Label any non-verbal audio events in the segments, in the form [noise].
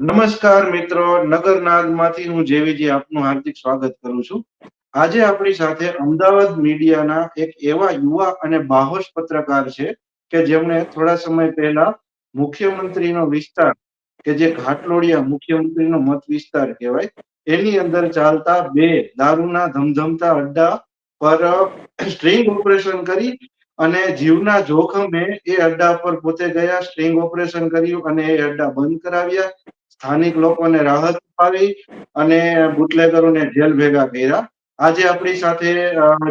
નમસ્કાર મિત્રો નગરનાગમાંથી હું જેવીજી આપનું હાર્દિક સ્વાગત કરું છું. આજે આપણી સાથે અમદાવાદ મીડિયાના એક એવા યુવા અને બાહોશ પત્રકાર છે કે જેમણે થોડા સમય પહેલા મુખ્યમંત્રીનો વિસ્તાર કે જે ઘાટલોડિયા મુખ્યમંત્રીનો મત વિસ્તાર કહેવાય, એની અંદર ચાલતા બે દારૂના ધમધમતા અડ્ડા પર સ્ટ્રિંગ ઓપરેશન કરી અને જીવના જોખમે એ અડ્ડા પર પોતે ગયા, સ્ટ્રિંગ ઓપરેશન કર્યું અને એ અડ્ડા બંધ કરાવ્યા. સ્થાનિક લોકોને રાહત અપાવી અને બુટલેગરોને જેલ ભેગા કર્યા. આજે આપણી સાથે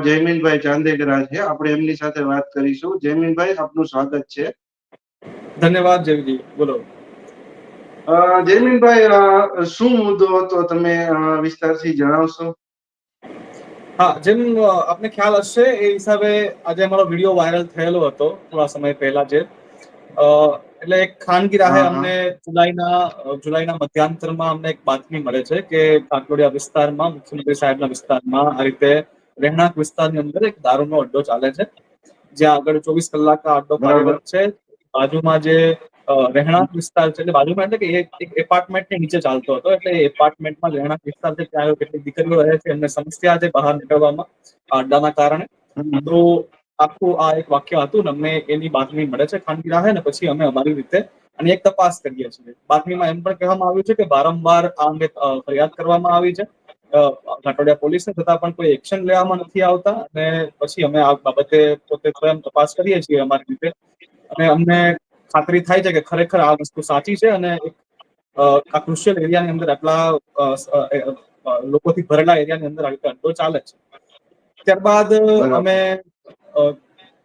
જયમીનભાઈ ચાંદેગરા છે. આપણે એમની સાથે વાત કરીશું. જયમીનભાઈ આપનું સ્વાગત છે. ધન્યવાદ જયજી બોલો. જયમીનભાઈ શું મુદ્દો હતો તમે વિસ્તારથી જણાવશો? હા જેમ આપને ખ્યાલ હશે એ હિસાબે આજે અમારો વીડિયો વાયરલ થયેલો હતો થોડા સમય પહેલા જે. એટલે એક ખાનગી રાહે અમને જુલાઈના જુલાઈના મધ્યાંતરમાં અમને એક બાતમી મળે છે કે કાંકરોડિયા વિસ્તારમાં મુખ્યમંત્રી સાહેબના વિસ્તારમાં આ રીતે રહેણાંક વિસ્તારની અંદર એક દારૂનો અડ્ડો ચાલે છે. જ્યાં આગળ ચોવીસ કલાક અડ્ડો કાર્યરત છે. બાજુમાં જે રહેણાંક વિસ્તાર છે એટલે બાજુમાં એટલે કે એક એપાર્ટમેન્ટની નીચે ચાલતો હતો એટલે એપાર્ટમેન્ટમાં રહેણાંક વિસ્તાર છે ત્યાં કેટલીક દીકરીઓ રહે છે એમને સમસ્યા છે બહાર નીકળવામાં અડ્ડાના કારણે. તો આખું આ એક વાક્ય હતું ને અમને એની બાતમી મળે છે ખાનગી રાહે ને પછી અમે અમારી રીતે અને એક તપાસ કરીએ છીએ. બાતમીમાં એમ પણ કહેવામાં આવ્યું છે કે વારંવાર આ અંગે ફરિયાદ કરવામાં આવી છે. ઘાટોડિયા પોલીસને છતાં પણ કોઈ એક્શન લેવામાં નથી આવતા અને પછી અમે આ બાબતે પોતે સ્વયં તપાસ કરીએ છીએ અમારી રીતે. અને અમને ખાતરી થાય છે કે ખરેખર આ વસ્તુ સાચી છે અને આ ક્રુશિયલ એરિયાની અંદર આટલા લોકોથી ભરેલા એરિયાની અંદર આ રીતે અડ્ડો ચાલે છે. ત્યારબાદ અમે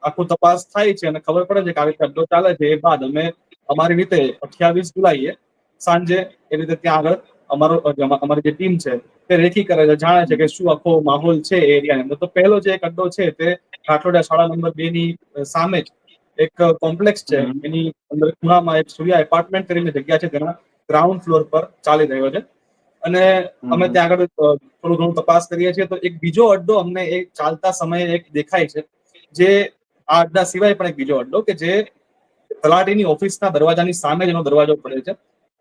આખું તપાસ થાય છે અને ખબર પડે છે કે આ રીતે અડ્ડો ચાલે છે. એ બાદ અમે અમારી રીતે અઠ્યાવીસ જુલાઈએ સાંજે એ રીતે ત્યાં આગળ અમારો અમારી જે ટીમ છે તે રેખી કરે છે જાણે છે કે શું આખો માહોલ છે એરિયાની અંદર. તો પહેલો જે અડ્ડો છે તે કાઠોડિયા શાળા નંબર બે ની સામે જ એક કોમ્પ્લેક્સ છે. એની અંદર ખૂણામાં એક સૂર્યા એપાર્ટમેન્ટ કરીને જગ્યા છે તેના ગ્રાઉન્ડ ફ્લોર પર ચાલી રહ્યો છે. અને અમે ત્યાં આગળ થોડું ઘણું તપાસ કરીએ છીએ. તો એક બીજો અડ્ડો અમને એ ચાલતા સમયે એક દેખાય છે. જે આ અડ્ડા સિવાય પણ એક બીજો અડ્ડો કે જે તલાટીની ઓફિસના દરવાજાની સામે જેનો દરવાજો પડે છે.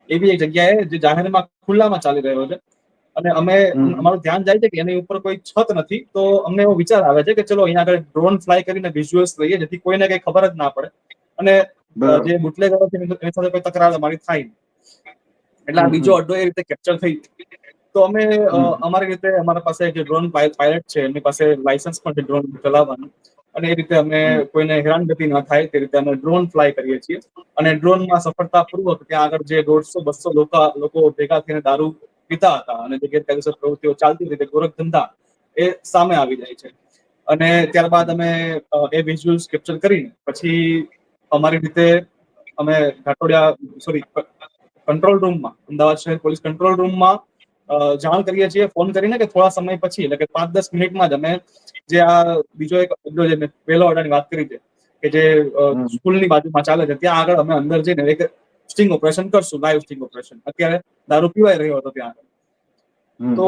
એવી એક જગ્યાએ જે જાહેરમાં ખુલ્લામાં ચાલી રહ્યો છે. અને અમે અમારું ધ્યાન જાય છે કે એની ઉપર કોઈ છત નથી. તો અમને એવો વિચાર આવે છે કે ચલો અહીંયા આગળ ડ્રોન ફ્લાય કરીને વિઝ્યુઅલ્સ લઈએ જેથી કોઈને કઈ ખબર જ ના પડે. અને જે બુટલેગરો છે એની સાથે કોઈ તકરાર અમારી થાય એટલે આ બીજો અડ્ડો એ રીતે કેપ્ચર થઈ. તો અમે અમારી રીતે અમારા પાસે જે ડ્રોન પાયલટ છે એમની પાસે લાયસન્સ પણ છે ડ્રોન ચલાવવાનું. અને એ રીતે અમે કોઈને હેરાનગતિ ન થાય તે રીતે અમે ડ્રોન ફ્લાય કરીએ છીએ. અને ડ્રોનમાં સફળતાપૂર્વક ત્યાં આગળ જે દોઢસો બસો લોકો ભેગા થઈને દારૂ પીતા હતા અને જે ગેરકાયદેસર પ્રવૃત્તિઓ ચાલતી હતી ગોરખ ધંધા એ સામે આવી જાય છે. અને ત્યારબાદ અમે એ વિઝ્યુઅલ્સ કેપ્ચર કરીને પછી અમારી રીતે અમે ઘાટોડિયા સોરી કંટ્રોલ રૂમમાં અમદાવાદ શહેર પોલીસ કંટ્રોલ રૂમમાં જાણ કરીએ છીએ ફોન કરીને કે થોડા સમય પછી એટલે કે પાંચ દસ મિનિટમાં જ અમે જે આ બીજો એક અડ્ડો જે મેં પહેલો અડ્ડાની વાત કરી છે કે જે સ્કૂલની બાજુમાં ચાલે છે ત્યાં આગળ અમે અંદર જઈને એક સ્ટિંગ ઓપરેશન કરશું લાઈવ સ્ટિંગ ઓપરેશન. અત્યારે દારૂ પીવાઈ રહ્યો હતો ત્યાં આગળ. તો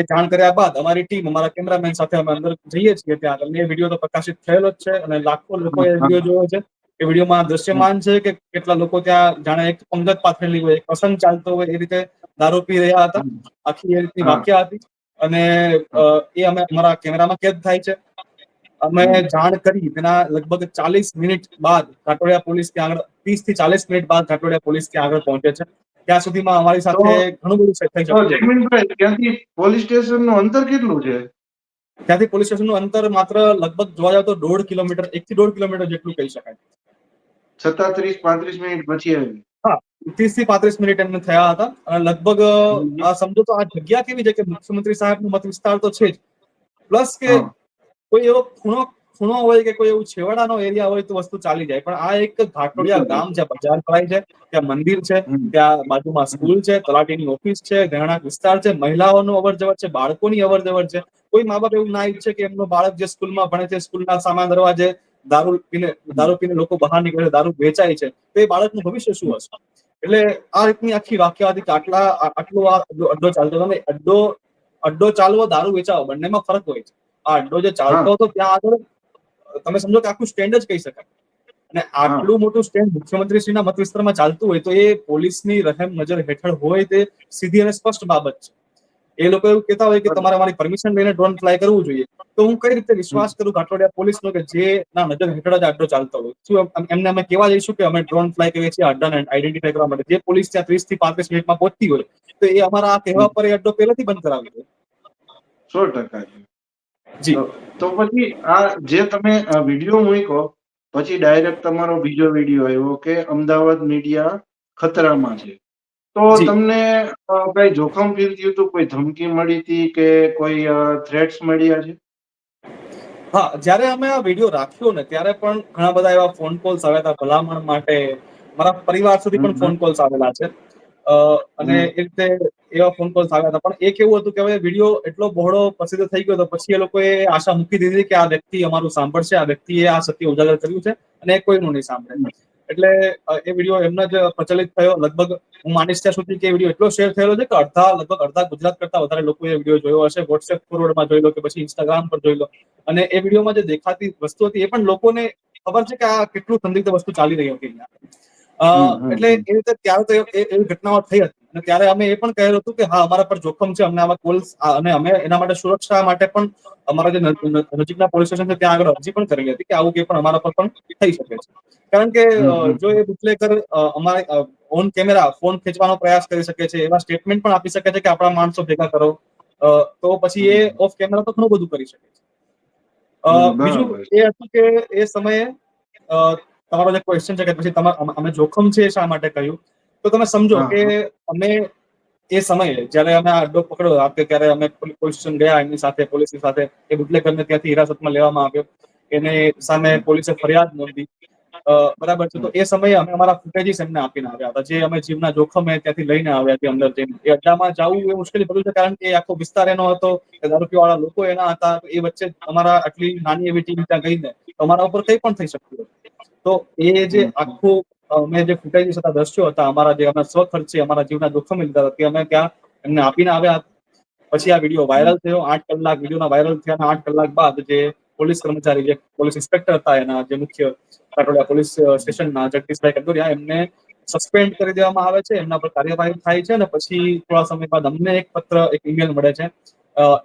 એ જાણ કર્યા બાદ અમારી ટીમ અમારા કેમેરામેન સાથે અમે અંદર જઈએ છીએ ત્યાં આગળ. એ વીડિયો તો પ્રકાશિત થયેલો જ છે અને લાખો લોકોએ વીડિયો જોયો છે. એ વિડીયોમાં દ્રશ્યમાન છે કે કેટલા લોકો ત્યાં જાણે એક પંગત પાથરેલી હોય એક પ્રસંગ ચાલતો હોય એ રીતે દારૂ પી રહ્યા હતા. આખી એ રીતની વાક્ય હતી અને એ અમે અમારા કેમેરામાં કેદ થાય છે. અમે જાણ કરી તેના લગભગ ચાલીસ મિનિટ બાદ ઘાટોડિયા પોલીસ ત્યાં આગળ ત્રીસથી ચાલીસ મિનિટ બાદ ઘાટોડિયા પોલીસ ત્યાં આગળ પહોંચે છે. ત્યાં સુધીમાં અમારી સાથે ઘણું બધું થઈ શકે. ત્યાંથી પોલીસ સ્ટેશનનું અંતર કેટલું છે? ત્યાંથી પોલીસ સ્ટેશનનું અંતર માત્ર લગભગ જોવા જાવ તો દોઢ કિલોમીટર એક થી દોઢ કિલોમીટર જેટલું કહી શકાય. છતાં ત્રીસ પાંત્રીસ મિનિટ પછી આવી. ત્રીસથી પાંત્રીસ મિનિટ એમને થયા હતા. અને લગભગ આ સમજો તો આ જગ્યા કેવી છે કે મુખ્યમંત્રી સાહેબ નો મત વિસ્તાર તો છે જ. પ્લસ કે કોઈ એવો ખૂણો ખૂણો હોય કે કોઈ એવું છેવાડાનો એરિયા હોય તો વસ્તુ ચાલી જાય. પણ આ એક ઘાટોડિયા ગામ છે બજાર ભરાય છે ત્યાં મંદિર છે ત્યાં બાજુમાં સ્કૂલ છે તલાટીની ઓફિસ છે રહેણાંક વિસ્તાર છે મહિલાઓનું અવર જવર છે બાળકોની અવર જવર છે. કોઈ મા બાપ એવું ના ઈચ્છે કે એમનો બાળક જે સ્કૂલમાં ભણે છે સ્કૂલના સામા દરવાજે દારૂ પીને દારૂ પીને લોકો બહાર નીકળે દારૂ વેચાય છે તો એ બાળકનું ભવિષ્ય શું હશે? એટલે આ રીતની આખી વાક્ય આટલા આટલો આ અડ્ડો ચાલતો હતો અડ્ડો અડ્ડો ચાલવો દારૂ વેચાવો બંનેમાં ફરક હોય છે. આ અડ્ડો જે ચાલતો હતો ત્યાં આગળ તમે સમજો કે આખું સ્ટેન્ડ જ કહી શકાય. અને આટલું મોટું સ્ટેન્ડ મુખ્યમંત્રીશ્રીના મત વિસ્તારમાં ચાલતું હોય તો એ પોલીસની રહેમ નજર હેઠળ હોય તે સીધી અને સ્પષ્ટ બાબત છે. એ લોકો એવું કહેતા હોય કે તમારે મારી પરમિશન લઈને ડ્રોન ફ્લાય કરવું જોઈએ. તો હું કઈ રીતે વિશ્વાસ કરું પોલીસ પોલીસનો કે જે ના નજર હેઠળ જ આડો ચાલતો હોય. શું એમને અમે કેવા જઈશું કે અમે ડ્રોન ફ્લાય કરીએ છીએ અડ્ડાને આઈડેન્ટિફાઈ કરવા માટે. જે પોલીસ ત્યાં ત્રીસથી પાંત્રીસ મિનિટમાં પહોંચતી હોય તો એ અમારા આ કહેવા પર એ અડ્ડો પહેલેથી બંધ કરાવી દે. સો ટકા. જી. તો- તો પછી આ જે તમે વીડિયો મૂકો પછી ડાયરેક્ટ તમારો બીજો વીડિયો આવ્યો કે અમદાવાદ મીડિયા ખતરામાં છે. તો તમને કઈ જોખમ ફીલ થયું હતું? કોઈ ધમકી મળી હતી કે કોઈ થ્રેટ્સ મળ્યા છે હા જ્યારે અમે આ વીડિયો રાખ્યો ને ત્યારે પણ ઘણા બધા એવા ફોન કોલ્સ આવ્યા હતા ભલામણ માટે. મારા પરિવાર સુધી પણ ફોન કોલ્સ આવેલા છે. અને એ રીતે એવા ફોન કોલ્સ આવ્યા હતા. પણ એક એવું હતું કે હવે વીડિયો એટલો બહોળો પ્રસિદ્ધ થઈ ગયો તો પછી એ લોકોએ આશા મૂકી દીધી કે આ વ્યક્તિ અમારું સાંભળશે આ વ્યક્તિએ આ સત્ય ઉજાગર કર્યું છે અને કોઈનું નહીં સાંભળે. એટલે એ વીડિયો એમને જ પ્રચલિત થયો. લગભગ હું માનીશ ત્યાં સુધી કે એ વીડિયો એટલો શેર થયેલો છે કે અડધા લગભગ અડધા ગુજરાત કરતા વધારે લોકો એ વીડિયો જોયો હશે. વોટ્સએપ ફોરવર્ડમાં જોઈ લો કે પછી ઇન્સ્ટાગ્રામ પર જોઈ લો. અને એ વિડીયોમાં જે દેખાતી વસ્તુ હતી એ પણ લોકોને ખબર છે કે આ કેટલું સંદિગ્ધ વસ્તુ ચાલી રહી હતી એટલે. એ રીતે ત્યારે તો એવી ઘટનાઓ થઈ હતી. અને ત્યારે અમે એ પણ કહેલું હતું કે હા અમારા પર જોખમ છે અમને આવા કોલ્સ અને અમે એના માટે સુરક્ષા માટે પણ અમારા જે નજીકના પોલીસ સ્ટેશન છે ત્યાં આગળ અરજી પણ કરેલી હતી કે આવું કે પણ અમારા પર પણ થઈ શકે છે. કારણ કે. જો એ બુટલેકર અમારે ઓન કેમેરા ફોન ખેંચવાનો પ્રયાસ કરી શકે છે એવા સ્ટેટમેન્ટ પણ આપી શકે છે કે આપણા માણસો ભેગા કરો તો પછી એ ઓફ કેમેરા તો ઘણું બધું કરી શકે છે. બીજું એ હતું કે એ સમયે તમારો જે ક્વેશ્ચન છે કે પછી તમારે અમે- જોખમ છે એ શા માટે કહ્યું? તો તમે સમજો કે અમે એ સમયે જ્યારે અમે આ અડ્ડો પકડ્યો આપે ત્યારે અમે પોલીસ સ્ટેશન ગયા એમની સાથે પોલીસની સાથે એ બુટલેકરને ત્યાંથી હિરાસતમાં લેવામાં આવ્યો. એને સામે પોલીસે ફરિયાદ નોંધી. બરાબર છે તો એ સમયે અમે અમારા ફૂટેજીસ એમને આપીને આવ્યા હતા. જે અમે જીવના જોખમે ત્યાંથી લઈને આવ્યા હતી અંદર જઈને. એ અડ્ડામાં જવું એ મુશ્કેલી પડ્યું છે કારણ કે એ આખો વિસ્તાર એનો હતો કે દારૂપીવાળા લોકો એના હતા એ વચ્ચે અમારા આટલી નાની એવી ટીમ ત્યાં ગઈને અમારા ઉપર કંઈ પણ થઈ શકતું હતું તો એ જે આખું અમે જે ફૂટેજીસ હતા દ્રશ્યો હતા, અમારા જે અમે સ્વખર્ચે, અમારા જીવના જોખમે લીધા હતા. તે અમે ત્યાં એમને આપીને આવ્યા. પછી આ વીડિયો વાયરલ થયો. આઠ કલાક વિડીયોના વાયરલ થયાના આઠ કલાક બાદ જે પોલીસ કર્મચારી, જે પોલીસ ઇન્સ્પેક્ટર હતા એના જે મુખ્ય કાટોડિયા પોલીસ સ્ટેશનના જગદીશભાઈ કટોરિયા એમને સસ્પેન્ડ કરી દેવામાં આવે છે. એમના પર કાર્યવાહી થાય છે અને પછી થોડા સમય બાદ અમને એક પત્ર, એક ઈમેલ મળે છે.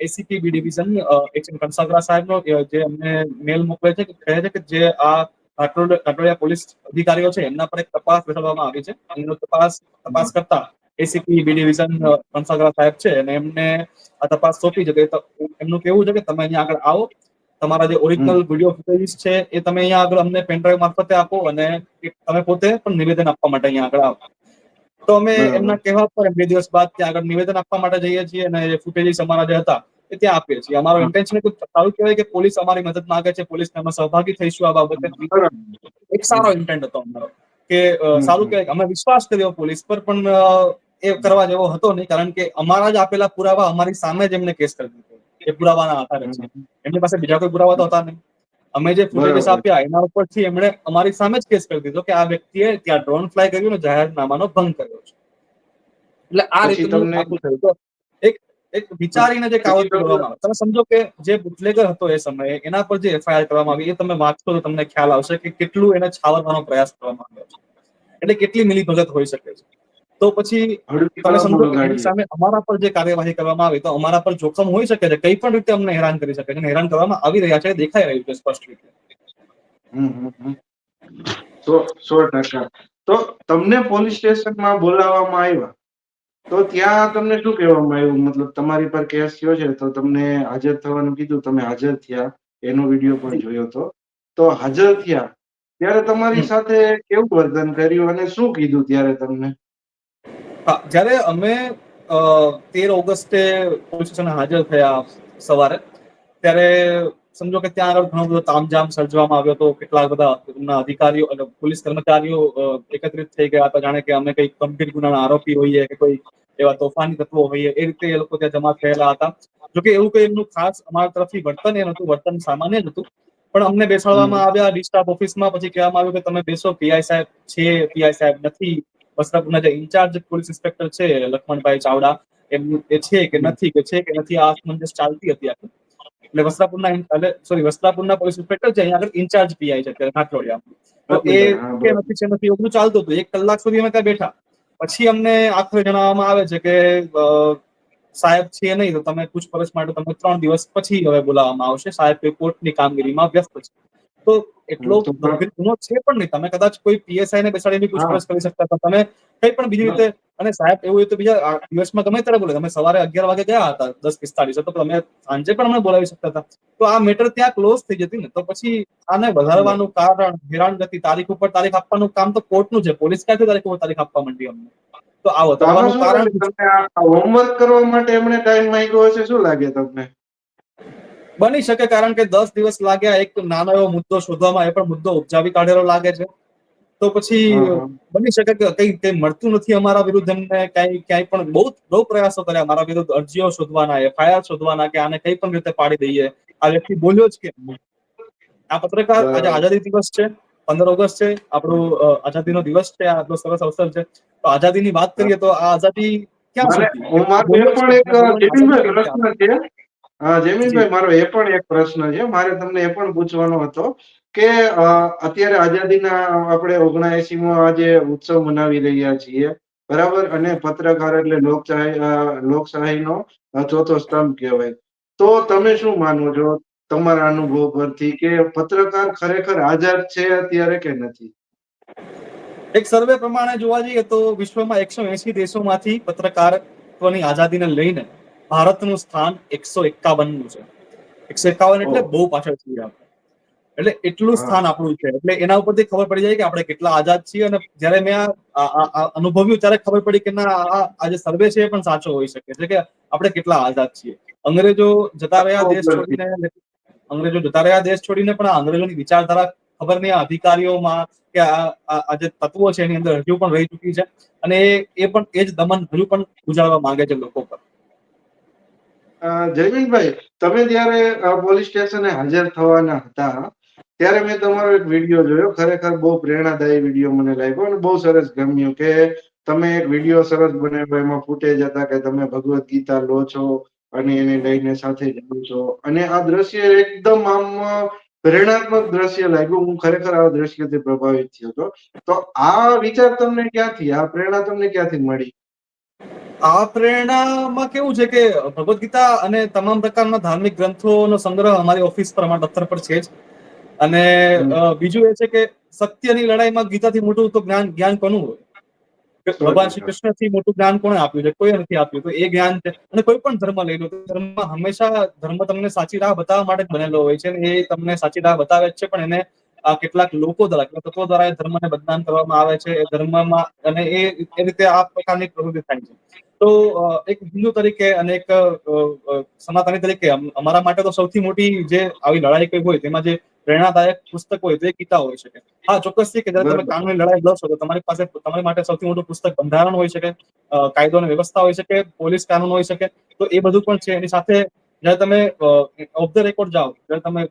ACP B division HM Kansagara સાહેબનો જે અમને મેલ મોકલે છે કે કહે છે કે જે આ કાટોડ- કાટોડિયા પોલીસ અધિકારીઓ છે એમના પર એક તપાસ બેસાડવામાં આવી છે. એમનો તપાસ તપાસ કરતા એસીપી બી ડિવિઝન કંસાગરા સાહેબ છે અને એમને આ તપાસ સોંપી છે. તો એમનું કેવું છે કે તમે અહીંયા આગળ આવો તમારા જે ઓરિજિનલ વીડિયો ફૂટેજ છે એ તમે અહીંયા આગળ અમને પેનડ્રાઈવ મારફતે આપો અને તમે પોતે પણ નિવેદન આપવા માટે અહીંયા આગળ આવો. તો અમે એમના કહેવા પર બે દિવસ બાદ ત્યાં આગળ નિવેદન આપવા માટે જઈએ છીએ અને જે ફૂટેજીસ અમારા જે હતા એ ત્યાં આપીએ છીએ અમારો ઇન્ટેન્શન સારું કહેવાય કે પોલીસ અમારી મદદ માંગે છે. પોલીસ અમે સહભાગી થઈશું આ બાબતે. એક સારો ઇન્ટેન્ટ હતો અમારો કે સારું. કહેવાય અમે વિશ્વાસ કર્યો પોલીસ પર પણ એ કરવા જેવો હતો નહીં. કારણ કે અમારા જ આપેલા પુરાવા અમારી સામે જ એમને કેસ કરી દીધો. એ પુરાવાના આધારે છે. એમની પાસે બીજા કોઈ પુરાવા તો હતા નહીં. અમે જે ફૂટેજ આપ્યા એના ઉપરથી એમણે અમારી સામે જ કેસ કરી દીધો કે આ વ્યક્તિએ ત્યાં ડ્રોન ફ્લાય કર્યું ને જાહેરનામાનો ભંગ કર્યો છે. એટલે આ પછી રીતનું તમને- આખું થયું તો એક વિચારીને જે કાવત કરવામાં આવે. તમે સમજો કે જે બુટલેગર હતો એ સમયે એના પર જે એફઆઈઆર કરવામાં આવી એ તમે વાંચશો તો તમને ખ્યાલ આવશે કે કેટલું એને છાવરવાનો પ્રયાસ કરવામાં આવ્યો છે. એટલે કેટલી મિલીભગત હોઈ શકે છે. તો પછી તમે સમજો. સામે અમારા પર જે કાર્યવાહી કરવામાં આવી તો અમારા પર જોખમ હોઈ શકે છે. કઈ પણ રીતે અમને હેરાન કરી શકે છે. હેરાન કરવામાં આવી રહ્યા છે દેખાઈ રહ્યું છે સ્પષ્ટ રીતે. સો સો ટકા. તો તમને પોલીસ સ્ટેશનમાં બોલાવવામાં આવ્યા? તો ત્યાં તમને શું કહેવામાં આવ્યું? મતલબ તમારી પર કેસ થયો છે તો તમને હાજર થવાનું કીધું તમે હાજર થયા એનો વીડિયો પણ જોયો હતો. તો હાજર થયા ત્યારે તમારી સાથે કેવું વર્તન કર્યું અને શું કીધું ત્યારે તમને? જ્યારે અમે તેર ઓગસ્ટે પોલીસ સ્ટેશન હાજર થયા સવારે ત્યારે સમજો કે ત્યાં આગળ ઘણો બધો તામઝામ સર્જવામાં આવ્યો હતો કેટલા બધા એમના અધિકારીઓ અને પોલીસ કર્મચારીઓ એકત્રિત થઈ ગયા હતા. જાણે કે અમે કઈ ગંભીર ગુનાના આરોપી હોઈએ કે કોઈ એવા તોફાની તત્વો હોઈએ એ રીતે એ લોકો ત્યાં જમા થયેલા હતા. જોકે એવું કઈ એમનું ખાસ અમારા તરફથી વર્તન એ નતું વર્તન સામાન્ય જ હતું. પણ અમને બેસાડવામાં આવ્યા ડિસ્ટાફ ઓફિસમાં પછી કહેવામાં આવ્યું કે તમે બેસો પીઆઈ સાહેબ છે પીઆઈ સાહેબ નથી વસ્ત્રાપુરના જે ઇન્ચાર્જ પોલીસ ઇન્સ્પેક્ટર છે લક્ષ્મણભાઈ ચાવડા એમનું એ છે કે નથી કે છે કે નથી આ અસમંજસ ચાલતી હતી આખી. એટલે વસ્ત્રાપુરના એટલે સોરી વસ્ત્રાપુરના પોલીસ ઇન્સ્પેક્ટર છે અહીંયા આગળ ઇન્ચાર્જ પીઆઈ છે અત્યારે કાઠોડિયા તો એ કે નથી છે નથી એવું ચાલતું હતું. એક કલાક સુધી અમે ત્યાં બેઠા. પછી અમને આખરે જણાવવામાં આવે છે કે સાહેબ છે નહીં તો તમે પૂછપરછ માટે તમને ત્રણ દિવસ પછી હવે બોલાવવામાં આવશે. સાહેબ કોર્ટની કામગીરીમાં વ્યસ્ત છે. તો એટલો ગુનો છે પણ નહીં. તમે કદાચ કોઈ પીએસઆઈ ને બેસાડીને પૂછપરછ કરી શકતા હતા. તમે કઈ પણ બીજી રીતે અને સાહેબ એવું તો બીજા દિવસમાં ગમે ત્યારે બોલે. તમે સવારે અગિયાર વાગે ગયા હતા દસ પિસ્તાળીસ તો તમે સાંજે પણ અમને બોલાવી શકતા હતા. તો આ મેટર ત્યાં ક્લોઝ થઈ જતી ને. તો પછી આને વધારવાનું કારણ હેરાનગતિ તારીખ ઉપર તારીખ આપવાનું કામ તો કોર્ટનું છે. પોલીસ ક્યાંથી તારીખ ઉપર તારીખ આપવા માંડી અમને? તો આ વધારવાનું કારણ હોમવર્ક કરવા માટે એમણે ટાઈમ માંગ્યો હશે. શું લાગે તમને? બની શકે કારણ કે દસ દિવસ લાગ્યા એક નાનો એવો મુદ્દો શોધવામાં એ પણ મુદ્દો ઉપજાવી કાઢેલો લાગે છે. તો પછી. બની શકે કે કઈ કઈ મળતું નથી અમારા વિરુદ્ધ એમને કઈ ક્યાંય પણ બહુ બહુ પ્રયાસો કર્યા અમારા વિરુદ્ધ અરજીઓ શોધવાના એફઆઈઆર શોધવાના કે આને કઈ પણ રીતે પાડી દઈએ. આ વ્યક્તિ બોલ્યો જ કે આ પત્રકાર આજે આઝાદી દિવસ છે પંદર ઓગસ્ટ છે આપણો આઝાદીનો દિવસ છે આટલો સરસ અવસર છે. તો આઝાદીની વાત કરીએ તો આ આઝાદી ક્યાં સુધી? પણ એક પ્રશ્ન છે. જમીનભાઈ મારો એ પણ એક પ્રશ્ન છે. મારે તમને એ પણ પૂછવાનો હતો કે અત્યારે આઝાદીના આપણે ઓગણએસીમો આજે ઉત્સવ મનાવી રહ્યા છીએ બરાબર? અને પત્રકાર એટલે લોકશાહી લોકશાહીનો ચોથો સ્તંભ કહેવાય. તો તમે શું માનો છો તમારા અનુભવ પરથી કે પત્રકાર ખરેખર આઝાદ છે અત્યારે કે નથી? એક સર્વે પ્રમાણે જોવા જઈએ તો વિશ્વમાં એકસો એસી દેશોમાંથી પત્રકારત્વની આઝાદીને લઈને ભારતનું સ્થાન એકસો એકાવનનું છે. એકસો એકાવન એટલે બહુ પાછળ છીએ આપણે એટલે એટલું સ્થાન આપણું છે. એટલે એના ઉપરથી ખબર પડી જાય કે આપણે કેટલા આઝાદ છીએ અને જ્યારે મેં આ- અનુભવ્યું ત્યારે ખબર પડી કે ના આ જે સર્વે છે એ પણ સાચો હોઈ શકે. છે કે આપણે કેટલા આઝાદ છીએ. અંગ્રેજો જતા રહ્યા દેશ છોડીને અંગ્રેજો જતા રહ્યા દેશ છોડીને પણ આ અંગ્રેજોની વિચારધારા ખબર નહીં અધિકારીઓમાં કે આ જે તત્વો છે એની અંદર હજુ પણ રહી ચૂકી છે. અને એ એ પણ એ જ દમન હજુ પણ ગુજારવા માંગે છે લોકો પર. અ, જયમીનભાઈ તમે જયારે પોલીસ સ્ટેશને હાજર થવાના હતા ત્યારે મેં તમારો એક વીડિયો જોયો. ખરેખર બહુ પ્રેરણાદાયી વીડિયો મને લાગ્યો અને બહુ સરસ ગમ્યું કે તમે એક વીડિયો સરસ બનાવ્યો. એમાં ફૂટેજ હતા કે તમે ભગવદ્ ગીતા લો છો અને એને લઈને સાથે જાઓ છો. અને આ દ્રશ્ય એકદમ આમ પ્રેરણાત્મક દ્રશ્ય લાગ્યું. હું ખરેખર આ દ્રશ્યથી પ્રભાવિત થયો હતો. તો આ વિચાર તમને ક્યાંથી આ પ્રેરણા તમને ક્યાંથી મળી? આ પ્રેરણામાં કેવું છે કે ભગવદ્ ગીતા અને તમામ પ્રકારના ધાર્મિક ગ્રંથોનો સંગ્રહ અમારી ઓફિસ પર અમારા દફતર પર છે જ. અને બીજું એ છે કે સત્યની લડાઈમાં ગીતાથી મોટું તો જ્ઞાન જ્ઞાન કોનું હોય? ભગવાન. શ્રી કૃષ્ણથી મોટું જ્ઞાન કોણે આપ્યું છે? કોઈ નથી આપ્યું. તો એ જ્ઞાન છે. અને કોઈ પણ ધર્મ લઈ લો. ધર્મ હંમેશા ધર્મ તમને સાચી રાહ બતાવવા માટે જ બનેલો હોય છે અને એ તમને સાચી રાહ બતાવે છે પણ એને કેટલાક લોકો દ્વારા કેટલાક તત્વો દ્વારા એ ધર્મને બદનામ કરવામાં આવે છે એ ધર્મમાં અને એ એ રીતે આ પ્રકારની પ્રવૃત્તિ થાય છે. તો એક હિન્દુ તરીકે અને એક સનાતની તરીકે અમારા માટે તો સૌથી મોટી જે આવી લડાઈ કોઈ હોય તેમાં જે પ્રેરણાદાયક પુસ્તક હોય તો એ ગીતા હોય શકે. હા ચોક્કસથી કે જયારે તમે. કાનૂની લડાઈ લડશો તો તમારી પાસે તમારી માટે સૌથી મોટું પુસ્તક બંધારણ હોય શકે કાયદો અને વ્યવસ્થા હોય શકે પોલીસ કાનૂન હોઈ શકે તો એ બધું પણ છે. એની સાથે જયારે તમે ઓફ ધ રેકોર્ડ જાઓ જયારે તમે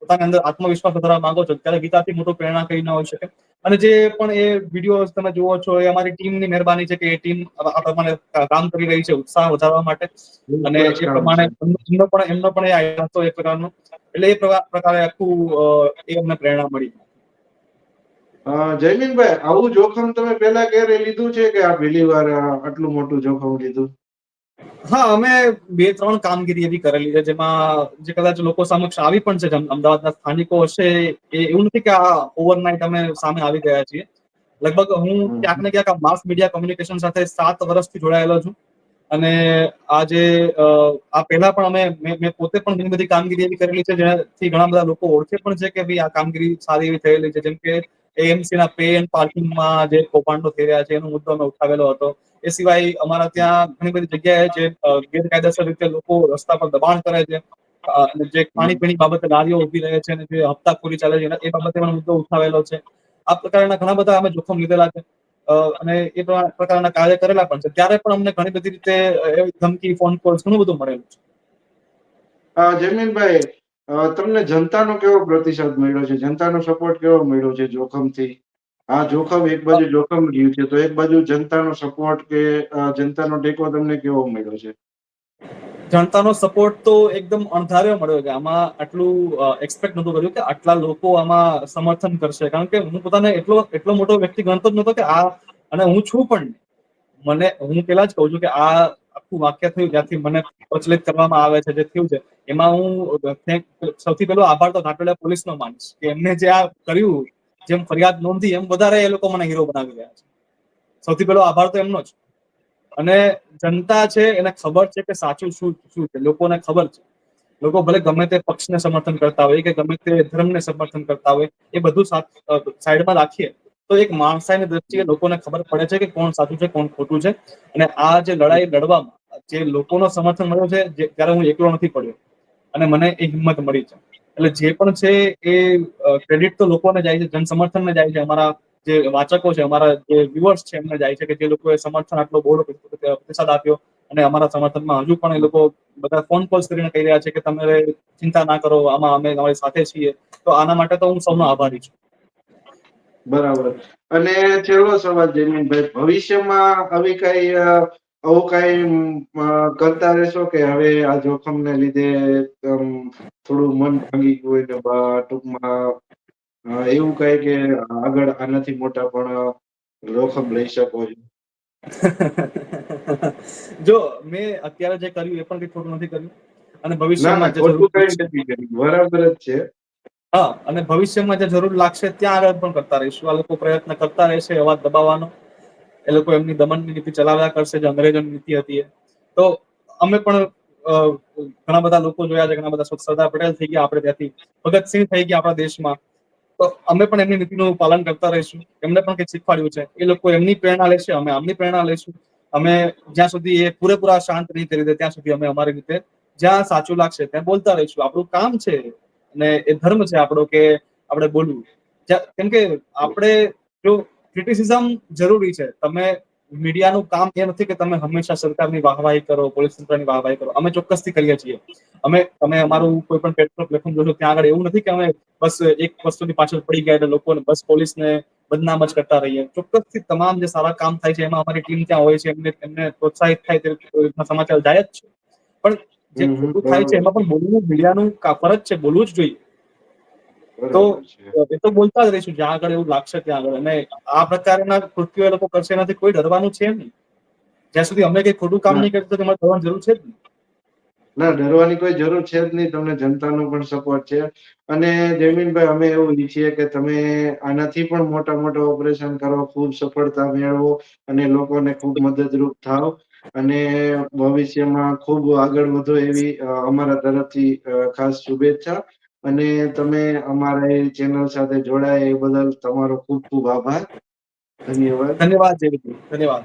પોતાની અંદર આત્મવિશ્વાસ વધારવા માંગો છો, ત્યારે ગીતાથી મોટો પ્રેરણા કઈ ન હોઈ શકે. અને જે પણ એ વીડિયો તમે જુઓ છો, એ અમારી ટીમની મહેરબાની છે કે એ ટીમ આ પ્રમાણે કામ કરી રહી છે ઉત્સાહ વધારવા માટે. અને એ પ્રમાણે એમનો પણ એમનો પણ એ આઈડિયા હતો એક પ્રકારનો. એટલે એ પ્રકાર- આખું એ અમને પ્રેરણા મળી. જયમીનભાઈ, આવું જોખમ તમે પેલા ક્યારે લીધું છે કે આ પહેલી વાર આટલું મોટું જોખમ લીધું? હા અમે બે ત્રણ કામગીરી એવી કરેલી છે જેમાં જે કદાચ લોકો સમક્ષ આવી પણ છે અમદાવાદના સ્થાનિકો હશે એ એવું નથી કે આ ઓવરનાઇટ અમે સામે આવી ગયા છીએ. લગભગ હું. ક્યાંક ને ક્યાંક માસ મીડિયા કોમ્યુનિકેશન સાથે સાત વર્ષથી જોડાયેલો છું. અને આજે આ પહેલા પણ અમે મેં મેં પોતે પણ ઘણી બધી કામગીરી એવી કરેલી છે જેનાથી ઘણા બધા લોકો ઓળખે પણ છે કે ભાઈ આ કામગીરી સારી એવી થયેલી છે. જેમ કે એએમસી ના પે એન્ડ પાર્કિંગમાં જે કૌભાંડો થઈ રહ્યા છે એનો મુદ્દો અમે ઉઠાવેલો હતો. એ સિવાય અમારા ત્યાં ઘણી બધી જગ્યાએ જે ગેરકાયદેસર રીતે લોકો રસ્તા પર દબાણ કરે છે. જે ખાણીપીણી બાબતે લારીઓ ઊભી રહે છે અને જે હપ્તાખોરી ચાલે છે એ બાબતે પણ મુદ્દો ઉઠાવેલો છે. આ પ્રકારના ઘણા બધા અમે જોખમ લીધેલા છે. અને એ પ્રકારના કાર્ય કરેલા પણ છે. ત્યારે પણ અમને ઘણી બધી રીતે ધમકી ફોન કોલ્સ ઘણું બધું મળેલું છે. અ, તમને જનતાનો કેવો પ્રતિસાદ મળ્યો છે? જનતાનો સપોર્ટ કેવો મળ્યો છે જોખમથી? આ જોખમ એક બાજુ જોખમ રહ્યું છે, તો એક બાજુ જનતાનો સપોર્ટ કે જનતાનો ટેકો તમને કેવો મળ્યો છે? જનતાનો સપોર્ટ તો એકદમ અણધાર્યો મળ્યો કે આમાં આટલું એક્સપેક્ટ નહોતું કર્યું કે આટલા લોકો આમાં સમર્થન કરશે. કારણ કે હું પોતાને એટલો એટલો મોટો વ્યક્તિ ગણતો જ નહોતો કે આ, અને હું છું પણ. મને, હું પેલા જ કહું છું કે આ આખું વાક્ય થયું જ્યાંથી મને પ્રચલિત કરવામાં આવે છે, જે થયું છે, એમાં હું સૌથી પહેલો આભાર તો ઘાટોડિયા પોલીસનો માનીશ કે એમને જે આ કર્યું, જેમ ફરિયાદ નોંધી, એમ વધારે એ લોકો મને હીરો બનાવી રહ્યા છે. સૌથી પહેલો આભાર તો એમનો જ. અને જનતા છે, એને ખબર છે કે સાચું શું શું છે, લોકોને ખબર છે. લોકો ભલે ગમે તે પક્ષને સમર્થન કરતા હોય કે ગમે તે ધર્મને સમર્થન કરતા હોય, એ બધું સાઈડમાં રાખીએ. તો એક માણસાઈની દ્રષ્ટિએ લોકોને ખબર પડે છે કે કોણ સાચું છે, કોણ ખોટું છે. અને આ જે લડાઈ લડવામાં જે લોકોનો સમર્થન મળ્યો છે, જે ત્યારે હું એકલો નથી પડ્યો. અને મને એ હિંમત મળી છે. એટલે જે પણ છે એ ક્રેડિટ તો લોકોને જાય છે, જન સમર્થનને જાય છે. અમારા જે વાચકો છે, અમારા જે વ્યુઅર્સ છે, એમને જાય છે કે જે લોકોએ સમર્થન આટલો બહોળો પ્રતિસાદ આપ્યો અને અમારા સમર્થનમાં હજુ પણ એ લોકો બધા ફોન કોલ્સ કરીને કહી રહ્યા છે કે તમે ચિંતા ના કરો, આમાં અમે તમારી સાથે છીએ. તો આના માટે તો હું સૌનો આભારી છું. બરાબર. અને છેલ્લો સવાલ જયમીનભાઈ ભવિષ્યમાં આવી કઈ આવું કઈ કરતા રહેશો કે હવે આ જોખમને લીધે થોડું મન ભાંગી ગયું હોય ને ટૂંકમાં એવું કઈ કે આગળ આનાથી મોટા પણ જોખમ લઈ શકો છો? [laughs] જો મેં અત્યારે જે કર્યું એ પણ કઈ ખોટું નથી કર્યું. અને ના ભવિષ્યમાં ના બરાબર જ છે. હા, અને ભવિષ્યમાં જે જરૂર લાગશે ત્યાં આગળ પણ કરતા રહીશું. આ લોકો પ્રયત્ન કરતા રહેશે, અવાજ દબાવવાનો. એ લોકો એમની દમનની નીતિ ચલાવ્યા કરશે, જે અંગ્રેજોની નીતિ હતી તો અમે પણ ઘણા બધા લોકો જોયા છે, ઘણા બધા સરદાર પટેલ થઈ ગયા, આપણે ત્યાંથી. ભગતસિંહ થઈ ગયા આપણા દેશમાં. તો અમે પણ એમની નીતિનું પાલન કરતા રહીશું. એમને પણ કંઈક શીખવાડ્યું છે. એ લોકો એમની પ્રેરણા લેશે, અમે આમની પ્રેરણા લઈશું. અમે જ્યાં સુધી એ પૂરેપૂરા શાંત નહીં કરી દે, ત્યાં સુધી અમે અમારી રીતે જ્યાં સાચું લાગશે, ત્યાં બોલતા રહીશું. આપણું કામ છે અને એ ધર્મ છે આપણો કે આપણે બોલવું. કેમ કે આપણે જો ક્રિટિસિઝમ જરૂરી છે, તમે મીડિયાનું કામ એ નથી કે તમે હંમેશા સરકારની વાહવાહી કરો, પોલીસ તંત્રની વાહવાહી કરો, અમે ચોક્કસથી કરીએ છીએ. અમે, તમે અમારું કોઈ પણ પેટ્રોલ પ્લેટફોર્મ જોશો ત્યાં આગળ એવું નથી કે અમે બસ એક વસ્તુની પાછળ પડી ગયા એટલે લોકોને બસ પોલીસને બદનામ જ કરતા રહીએ. ચોક્કસથી તમામ જે સારા કામ થાય છે, એમાં અમારી ટીમ ત્યાં હોય છે, એમને એમને પ્રોત્સાહિત થાય તે સમાચાર જાય જ છે. પણ જે ખોટું થાય છે એમાં પણ બોલવું મીડિયાનું ફરજ છે બોલવું જ જોઈએ. તો એ તો બોલતા જ રહીશું જ્યાં આગળ એવું લાગશે ત્યાં આગળ. અને આ પ્રકારના કૃત્યો એ લોકો કરશે એનાથી કોઈ ડરવાનું છે નહીં. જ્યાં સુધી અમે કઈ ખોટું કામ નહીં કરતું તો તમારે ડરવાની જરૂર છે જ નહીં. ના ડરવાની કોઈ જરૂર છે જ નહીં તમને જનતાનો પણ સપોર્ટ છે. અને જયમીનભાઈ અમે એવું ઈચ્છીએ કે તમે આનાથી પણ મોટા મોટા ઓપરેશન કરો ખૂબ સફળતા મેળવો અને લોકોને ખૂબ મદદરૂપ થાવ. અને ભવિષ્યમાં ખૂબ આગળ વધો એવી અમારા તરફથી ખાસ શુભેચ્છા. અને તમે અમારા એ ચેનલ સાથે જોડાયા એ બદલ તમારો ખૂબ ખૂબ આભાર. ધન્યવાદ. ધન્યવાદ ધન્યવાદ.